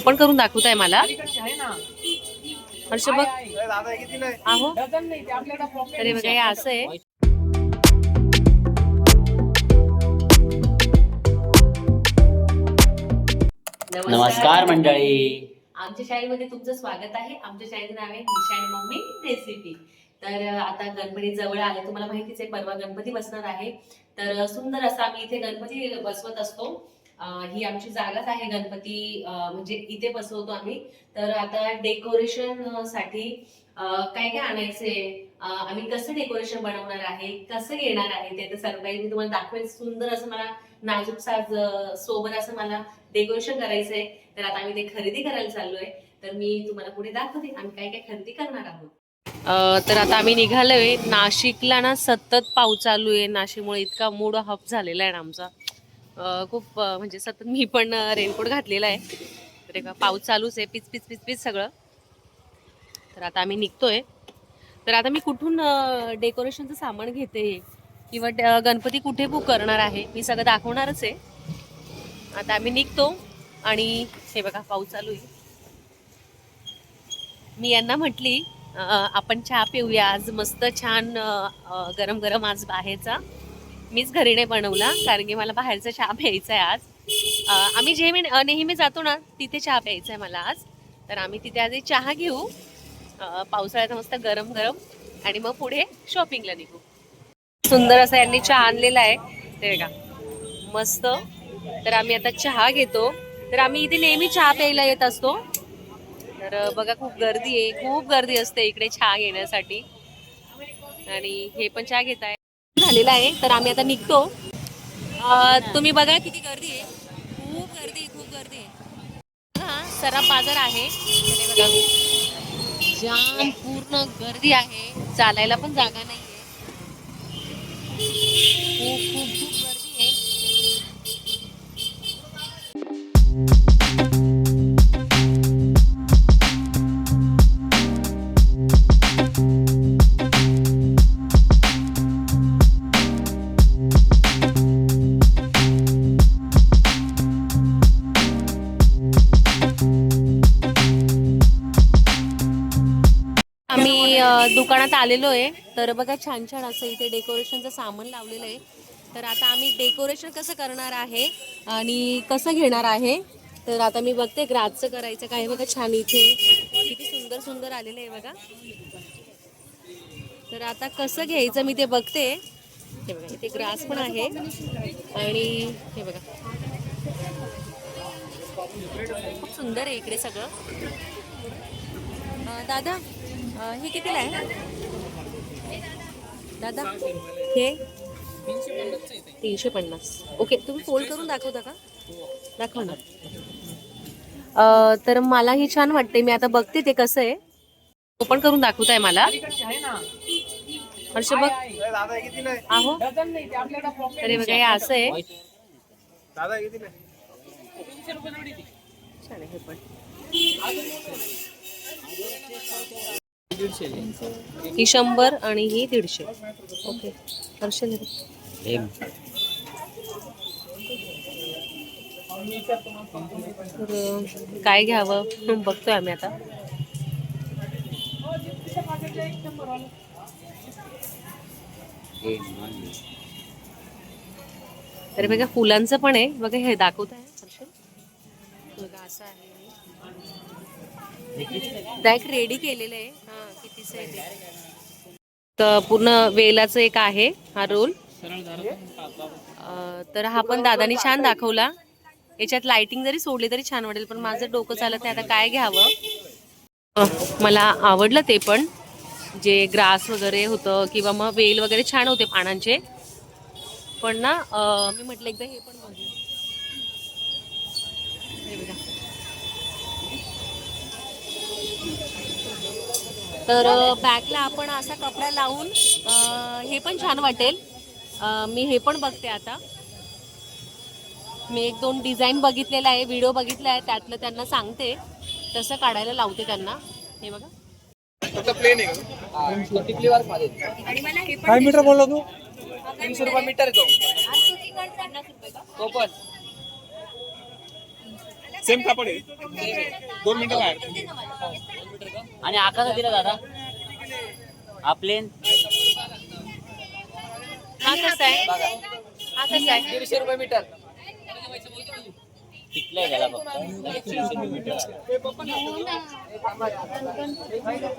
Open करून दाखवताय मला. हर्ष बघ. आहो. अरे बघा हे असं आहे. नमस्कार मंडळी. आमच्या शाळेमध्ये तुमचं स्वागत आहे. आमच्या शाळेचं नाव आहे निशा आणि मम्मी रेसिपी तर आता गणपती जवळ आले. तुम्हाला माहितीच आहे परवा गणपती बसणार आहे. तर सुंदर असं आम्ही इथे गणपती बसवत असतो. ही आमची जागाच आहे गणपती म्हणजे इथे बसवतो आम्ही. तर आता डेकोरेशनसाठी काय काय आणायचे आम्ही कसं डेकोरेशन बनवणार आहे? कसं येणार आहे ते तर सरप्राईज मी तुम्हाला दाखवेल सुंदर असं मला नाजूक साज सोबत असं मला डेकोरेशन करायचंय. तर आता आम्ही ते खरेदी करायला चाललोय. तर मी तुम्हाला पुढे दाखवते आम्ही काय काय खरेदी करणार आहोत. तर आता आम्ही निघालोय. नाशिकला ना सतत पाऊस चालू आहे. नाशिकमुळे इतका मूड हप झालेला आहे ना आमचा. खूप म्हणजे सतत मी पण रेनकोट घातलेला आहे. तर एका पाऊस चालूच आहे पिच पिच पिच पिच सगळं. तर आता आम्ही निघतोय. तर आता मी कुठून डेकोरेशनचं सामान घेते किंवा ड- गणपती कुठे बुक करणार आहे मी सगळं दाखवणारच आहे. आता आम्ही निघतो आणि हे बघा पाऊस चालू आहे. मी यांना म्हटली आपण चहा पिऊया आज मस्त छान गरम गरम आज बाहेरचा. मीच घरी नाही बनवला कारण की मला बाहेरचा चहा प्यायचा आहे आज आम्ही जे मी नेहमी जातो ना तिथे चहा प्यायचा आहे मला आज. तर आम्ही तिथे आधी चहा घेऊ. पावसाळ्यात मस्त गरम गरम आणि मग पुढे शॉपिंगला निघू. सुंदर असा यांनी चहा आणलेला आहे ते का मस्त. तर आम्ही आता चहा घेतो. तर आम्ही इथे नेहमी चहा प्यायला येत असतो. तर बघा खूप गर्दी आहे. खूप गर्दी असते इकडे चहा घेण्यासाठी. आणि हे पण चहा घेत आहे झालेला आहे तर आम्ही आता निघतो. तुम्ही बघा किती गर्दी आहे. खूप गर्दी खूप गर्दी आहे. हा सराफ बाजार आहे. बघा. जाम पूर्ण गर्दी आहे. चालायला पण जागा नाहीये. आम्ही दुकानात आलेलो आहे तर बघा छान छान असं इथे डेकोरेशनचं सामान लावलेलं आहे. तर आता आम्ही डेकोरेशन कसं करणार आहे आणि कसं घेणार आहे तर आता मी बघते ग्रासचं करायचं काय बघा छान इथे किती सुंदर सुंदर आलेलं आहे बघा. तर आता कसं घ्यायचं मी ते बघते. हे बघा इथे ग्रास पण आहे. आणि हे बघा. खूप सुंदर आहे इकडे सगळं. दादा हे कितीला आहे? दादा हे? तीनशे पन्नास. ओके तुम्ही फोल्ड करून दाखवता का? दाखव ना. तर मला ही छान वाटते मी आता बघते ते कसं आहे. ओपन करून दाखवताय मला. हर्ष बघ. आहो. अरे बघा हे असं आहे. छान आहे हे पण. ही शंभर आणि ही दीडशे. ओके. हर्षल हे. तर काय घ्यावं? बघतोय आम्ही आता. तर बघा फुलांचं पण आहे. बघा हे दाखवत आहे हर्षल बघा असं आहे. डायरेक्ट रेडी केलेलं आहे. हां कितीच आहे? तर पूर्ण वेलाचं एक आहे हा रोल तर हा पण दादानी छान दाखवला. याच्यात लाइटिंग जरी सोडली तरी छान वाटेल पण माझं डोकं चालत नाही आता काय घ्यावं? मला आवडलं ते पण. जे ग्रास वगैरे होतं किंवा मग वेल वगैरे छान होते पानांचे. पण ना मी म्हटलं एकदा हे पण बघू तर बॅगला आपण असा कपडा लावून हे पण छान वाटेल. मी हे पण बघते आता. मी एक दोन डिझाईन बघितलेला आहे व्हिडिओ बघितला आहे त्यातलं त्यांना सांगते. तसं काढायला लावते त्यांना. हे बघा. काय मीटर बोलला तू? तीनशे रुपये मीटर आहे तो. तो पण सेम कापड आहे. दोन मिनिटं बाहेर. आणि आकाचा दिला दादा. हा प्लेन हा कसा आहे? हा कसा आहे? दीडशे रुपये मीटर फक्त.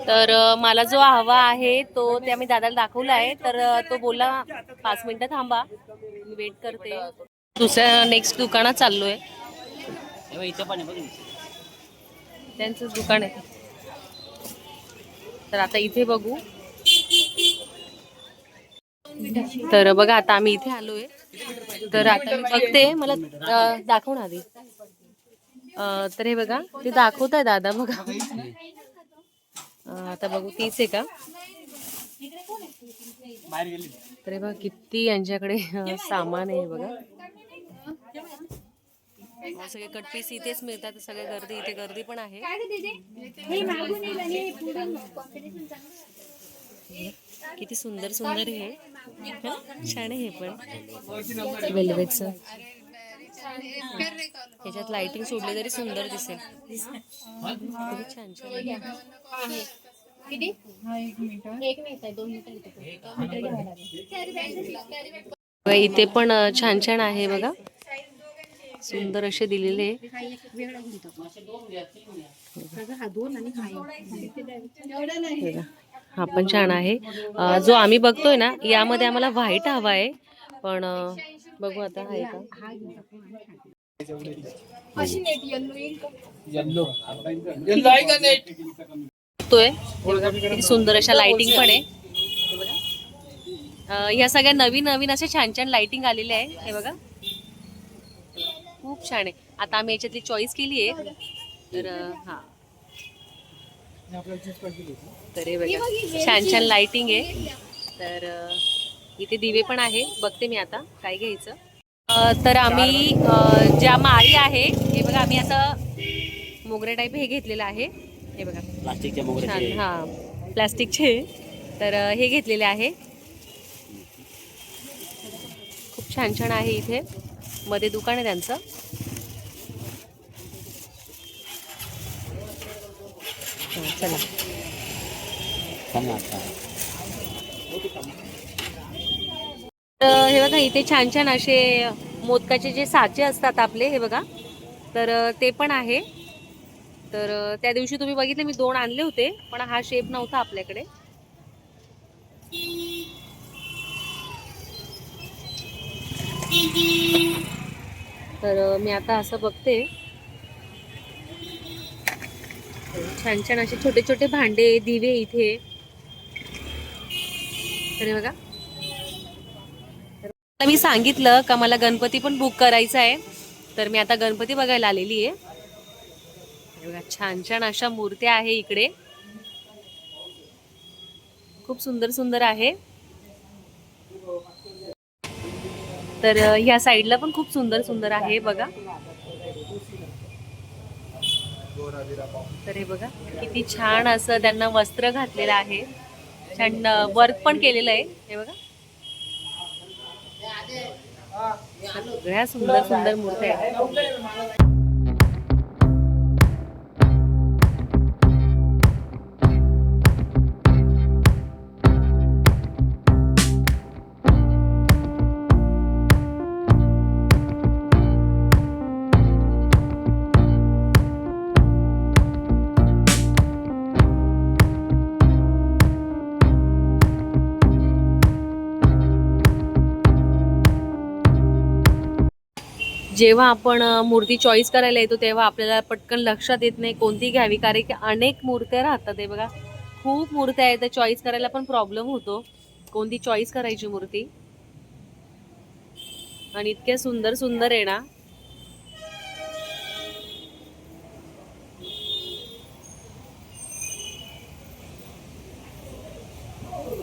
तर मला जो हवा आहे तो ते आम्ही दादाला दाखवला आहे. तर तो बोला पाच मिनिटं थांबा. मी वेट करते. दुसऱ्या नेक्स्ट दुकानात चाललोय. इथं पण आहे बघ. त्यांचंच दुकान आहे. तर आता इथे बघू. तर बघा आता आम्ही इथे आलोय. तर आता मी बघते मला अ, दाखव ना आधी. तर हे बघा ते दाखवत आहे दादा बघा. आता बघू तीच आहे का? तर हे बघा किती यांच्याकडे सामान आहे बघा. अ, सगळे कटपीस इथेच मिळतात सगळे गर्दी इथे गर्दी पण आहे. किती सुंदर सुंदर हे. हं? छान आहे हे पण. वेल्वेटचं ह्याच्यात लाइटिंग सोडली तरी सुंदर दिसेल. किती छान छान इथे. पण छान छान आहे बघा. सुंदर असे दिलेले. हा पण छान आहे. जो आम्ही बघतोय ना यामध्ये आम्हाला व्हाईट हवा आहे. पण बघू आता आहे का? हे सुंदर अशा लाइटिंग पण आहे. हे ह्या सगळ्या नवीन नवीन असे छान छान लाइटिंग आलेले आहे. हे बघा. खूप छान आहे. आता आम्ही याच्यातली चॉईस केली आहे. तर हा. तर हे बघा छान छान लाइटिंग आहे. तर इथे दिवे पण आहे. बघते मी आता काय घ्यायचं. तर आम्ही ज्या माळी आहे हे बघा आम्ही असं मोगरे टाईप हे घेतलेलं आहे. हे बघा. प्लास्टिकच्या छान मोगऱ्याचे हा. प्लास्टिकचे. तर हे घेतलेले आहे. खूप छान छान आहे इथे. मध्ये दुकान आहे त्यांचं. हा, चला. हे बघा इथे छान छान असे मोदकाचे जे साचे असतात आपले हे बघा. तर ते पण आहे. तर त्या दिवशी तुम्ही बघितले मी दोन आणले होते पण हा शेप नव्हता आपल्याकडे. तर मी आता असं बघते. छान छान असे छोटे छोटे भांडे दिवे इथे. तर बघा. मी सांगितलं का मला गणपती पण बुक करायचा आहे. तर मी आता गणपती बघायला आलेली आहे. बघा छान छान अशा मूर्त्या आहे इकडे. खूप सुंदर सुंदर आहे. तर ह्या साईडला पण खूप सुंदर सुंदर आहे बघा. तर हे बघा किती छान असं त्यांना वस्त्र घातलेलं आहे. छान वर्क पण केलेलं आहे. हे बघा. सगळ्या सुंदर सुंदर मूर्त्या आहेत. जेव्हा आपण मूर्ती चॉईस करायला येतो तेव्हा आपल्याला पटकन लक्षात येत नाही कोणती घ्यावी. कारण की अनेक मूर्त्या राहतात हे बघा. खूप मूर्त्या आहेत तर चॉईस करायला पण प्रॉब्लेम होतो. कोणती चॉईस करायची मूर्ती? आणि इतक्या सुंदर सुंदर आहे ना.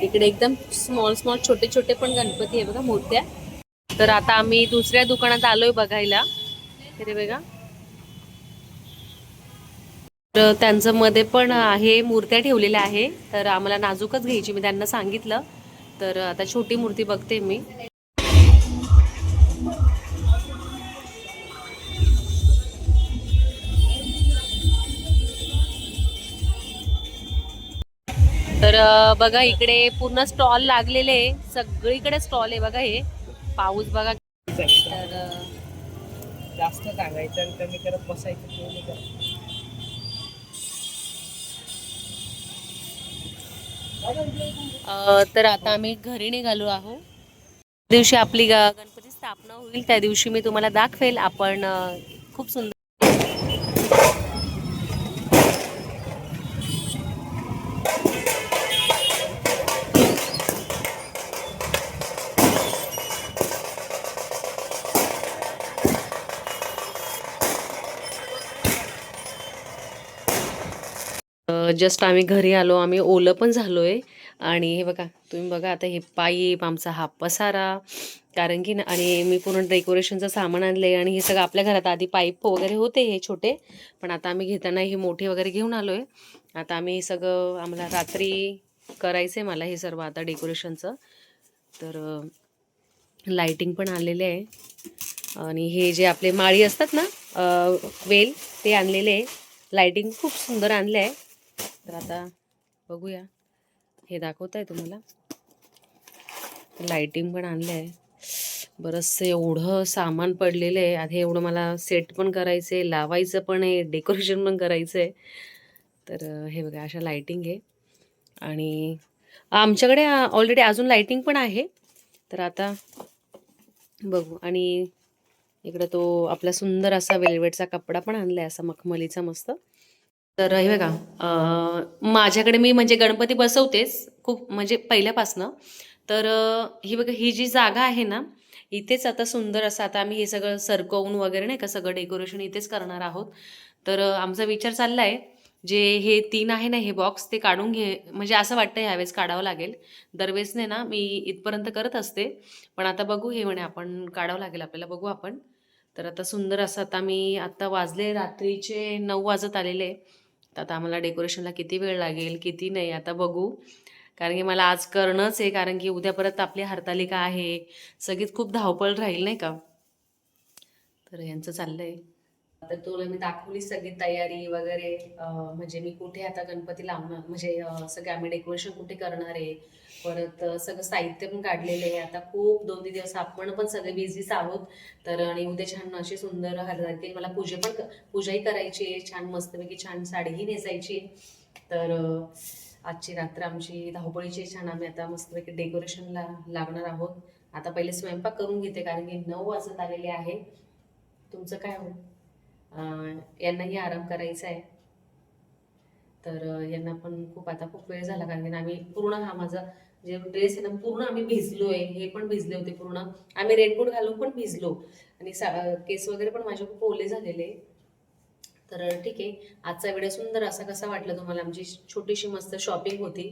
इकडे एकदम स्मॉल स्मॉल छोटे छोटे पण गणपती आहे बघा मूर्त्या. तर आता आम्ही दुसऱ्या दुकानात आलोय बघायला. तर त्यांचं मध्ये पण आहे मूर्त्या ठेवलेल्या आहे. तर आम्हाला नाजूकच घ्यायची मी त्यांना सांगितलं. तर आता छोटी मूर्ती बघते मी. तर बघा इकडे पूर्ण स्टॉल लागलेले सगळीकडे स्टॉल आहे बघा हे. पाऊस बघा तर जास्त सांगायचं आणि कमी करत बसायचं नाही करत. तर आता आम्ही घरी निघालो आहो दिवशी आपली गणपती स्थापना होईल त्या दिवशी मी तुम्हाला दाखवेल. आपण खूप सुंदर जस्ट आम्ही घरी आलो आम्ही ओलं पण झालो आहे आणि हे बघा तुम्ही बघा आता हे पाईप आमचा हा पसारा. कारण की ना आणि मी पूर्ण डेकोरेशनचं सामान आणलं आहे आणि हे सगळं आपल्या घरात आधी पाईप वगैरे होते हे छोटे. पण आता आम्ही घेताना हे मोठे वगैरे घेऊन आलो आहे आता आम्ही हे सगळं आम्हाला रात्री करायचं आहे मला हे सर्व आता डेकोरेशनचं तर लाईटिंग पण आलेले आहे. आणि हे जे आपले माळी असतात ना वेल ते आणलेले आहे. लाईटिंग खूप सुंदर आणलं आहे तर आता बघूया. हे दाखवत आहे तुम्हाला? लाईटिंग पण आणलं आहे बरंचसं एवढं सामान पडलेलं आहे. आधी एवढं मला सेट पण करायचं आहे लावायचं पण आहे डेकोरेशन पण करायचं आहे तर हे बघा अशा लाईटिंग आहे. आणि आमच्याकडे ऑलरेडी अजून लाईटिंग पण आहे. तर आता बघू. आणि इकडं तो आपला सुंदर असा वेलवेटचा कपडा पण आणलाय असा मखमलीचा मस्त. तर हे बघा माझ्याकडे मी म्हणजे गणपती बसवतेच खूप म्हणजे पहिल्यापासनं. तर ही बघा ही जी जागा आहे ना इथेच आता सुंदर असं आता आम्ही हे सगळं सरकवून वगैरे नाही का सगळं डेकोरेशन इथेच करणार आहोत. तर आमचा विचार चालला आहे जे हे तीन आहे ना हे बॉक्स ते काढून घे म्हणजे असं वाटतं ह्यावेळेस काढावं लागेल. दरवेळेसने ना मी इथपर्यंत करत असते. पण आता बघू हे म्हणे आपण काढावं लागेल आपल्याला बघू आपण. तर आता सुंदर असं आता मी आत्ता वाजले रात्रीचे नऊ वाजत आलेले. तर आता आम्हाला डेकोरेशनला किती वेळ लागेल किती नाही आता बघू. कारण की मला आज करणंच आहे कारण की उद्या परत आपली हरतालिका आहे. सगळीच खूप धावपळ राहील नाही का? तर यांचं चाललंय. तर तुला मी दाखवली सगळी तयारी वगैरे. म्हणजे मी कुठे आता गणपती लावणार म्हणजे सगळे आम्ही डेकोरेशन कुठे करणार आहे? परत सगळं साहित्य पण काढलेलं आहे. आता खूप दोन तीन दिवस आपण पण सगळे बिझीच आहोत. तर आणि उद्या छान अशी सुंदर हरतालिकेला मला पूजे पण पूजाही करायची आहे. छान मस्तपैकी छान साडीही नेसायची तर आजची रात्र आमची धावपळीची छान आम्ही आता मस्तपैकी डेकोरेशनला लागणार आहोत. आता पहिले स्वयंपाक करून घेते कारण की नऊ वाजत आलेले आहे. तुमचं काय हो? यांनाही आराम करायचा आहे. तर यांना पण खूप आता खूप वेळ झाला कारण की आम्ही पूर्ण हा माझा म्हणजे जे ड्रेस आहे ना पूर्ण आम्ही भिजलोय. हे पण भिजले होते पूर्ण. आम्ही रेनकोट घालून पण भिजलो. आणि सा केस वगैरे पण माझे खूप ओले झालेले. तर ठीक आहे. आजचा व्हिडिओ सुंदर असा कसा वाटला तुम्हाला? आमची छोटीशी मस्त शॉपिंग होती.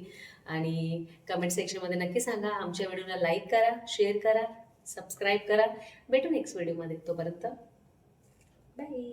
आणि कमेंट सेक्शनमध्ये नक्की सांगा. आमच्या व्हिडिओला लाईक करा शेअर करा सबस्क्राईब करा. भेटू नेक्स्ट व्हिडिओमध्ये तोपर्यंत. बाय